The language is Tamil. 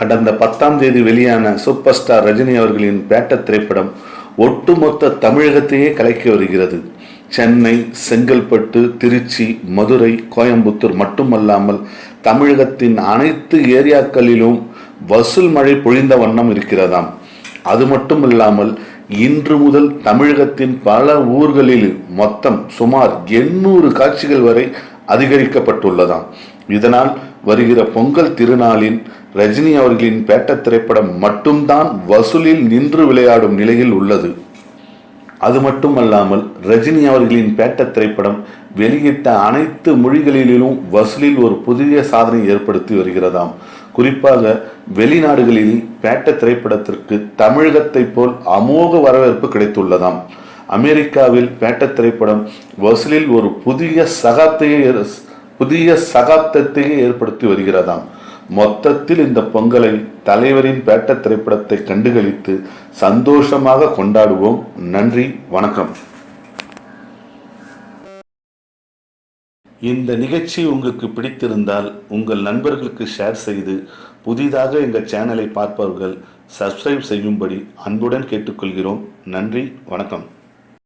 கடந்த பத்தாம் தேதி வெளியான சூப்பர் ஸ்டார் ரஜினி அவர்களின் பேட்ட திரைப்படம் ஒட்டுமொத்த தமிழகத்தையே கலக்கி வருகிறது. சென்னை செங்கல்பட்டு திருச்சி மதுரை கோயம்புத்தூர் மட்டுமல்லாமல் தமிழகத்தின் அனைத்து ஏரியாக்களிலும் வசூல் மழை பொழிந்த வண்ணம் இருக்கிறதாம். அது மட்டுமில்லாமல் இன்று முதல் தமிழகத்தின் பல ஊர்களில் மொத்தம் சுமார் எண்ணூறு காட்சிகள் வரை அதிகரிக்கப்பட்டுள்ளதாம். இதனால் வருகிற பொங்கல் திருநாளில் ரஜினி அவர்களின் பேட்ட திரைப்படம் மட்டும்தான் வசூலில் நின்று விளையாடும் நிலையில் உள்ளது. அது மட்டுமல்லாமல் ரஜினி அவர்களின் பேட்ட திரைப்படம் வெளியிட்ட அனைத்து மொழிகளிலும் வசூலில் ஒரு புதிய சாதனை ஏற்படுத்தி வருகிறதாம். குறிப்பாக வெளிநாடுகளில் பேட்ட திரைப்படத்திற்கு தமிழகத்தைப் போல் அமோக வரவேற்பு கிடைத்துள்ளதாம். அமெரிக்காவில் பேட்ட திரைப்படம் வசூலில் ஒரு புதிய சகாப்தையை புதிய சகாப்தத்தையே ஏற்படுத்தி வருகிறதாம். மொத்தத்தில் இந்த பொங்கலை தலைவரின் பேட்ட திரைப்படத்தை கண்டுகளித்து சந்தோஷமாக கொண்டாடுவோம். நன்றி வணக்கம். இந்த நிகழ்ச்சி உங்களுக்கு பிடித்திருந்தால் உங்கள் நண்பர்களுக்கு ஷேர் செய்து புதிதாக எங்கள் சேனலை பார்ப்பவர்கள் சப்ஸ்கிரைப் செய்யும்படி அன்புடன் கேட்டுக்கொள்கிறோம். நன்றி வணக்கம்.